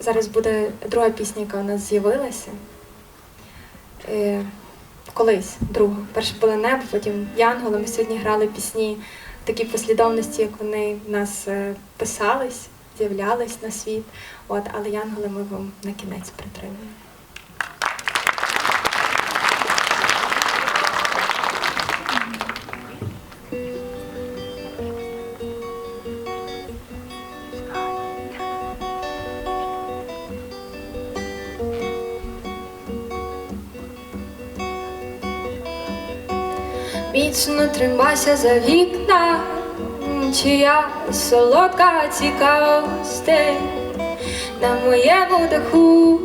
зараз буде друга пісня, яка у нас з'явилася. Е, колись друга. Перше було небо, потім Янголи. Ми сьогодні грали пісні в такій послідовності, як вони в нас е, писались, з'являлись на світ. От, але Янголи ми вам на кінець притримуємо. Міцно тримайся за вікна, чия солодка цікавостей. На моєму даху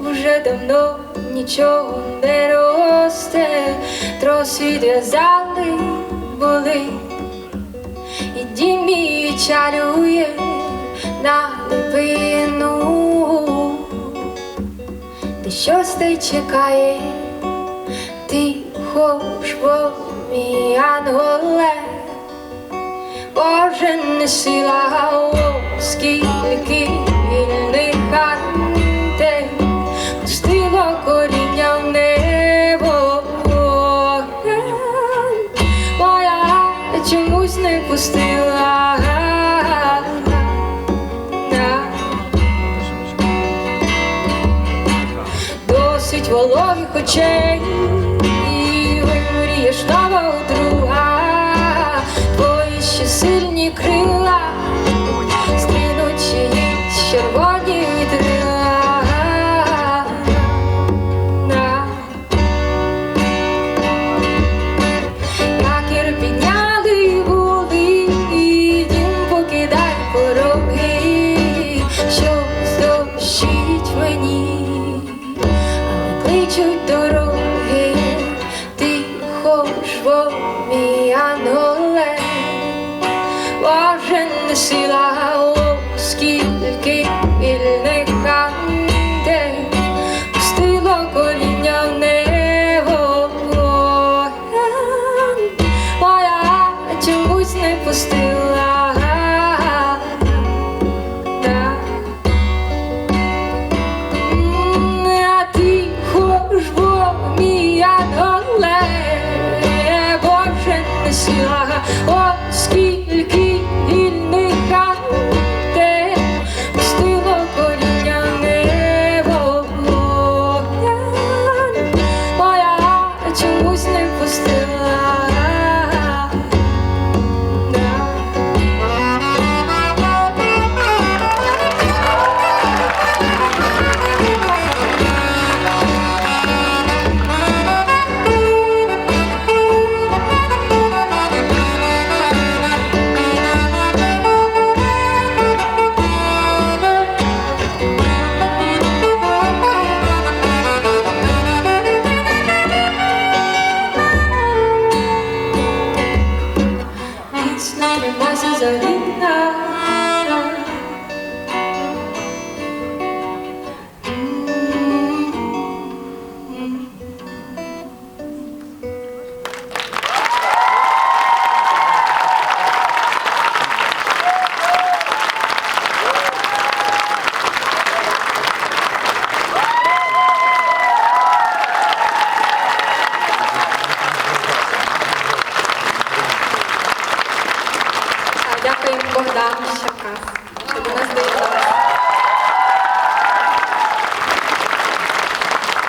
вже давно нічого не росте, трос відв'язали були, і дім мій чарює на липину, де щось те чекає. Тихо мій анголе, Боже, не сила, о, скільки вільних антей пустило коріння в небо. Моя чомусь не пустила. Досить вологих очей вієш нова друга, твої ще сильні крила, стрінучі червоні дрила. Як підняли воли, і дім пороги, що здощить мені, кличуть до. Блажен сила оскільки вільних ханде, стило коління не вогоє, моя чомусь не пустила. voices are a the Tem bordado de chacá. Algumas delas.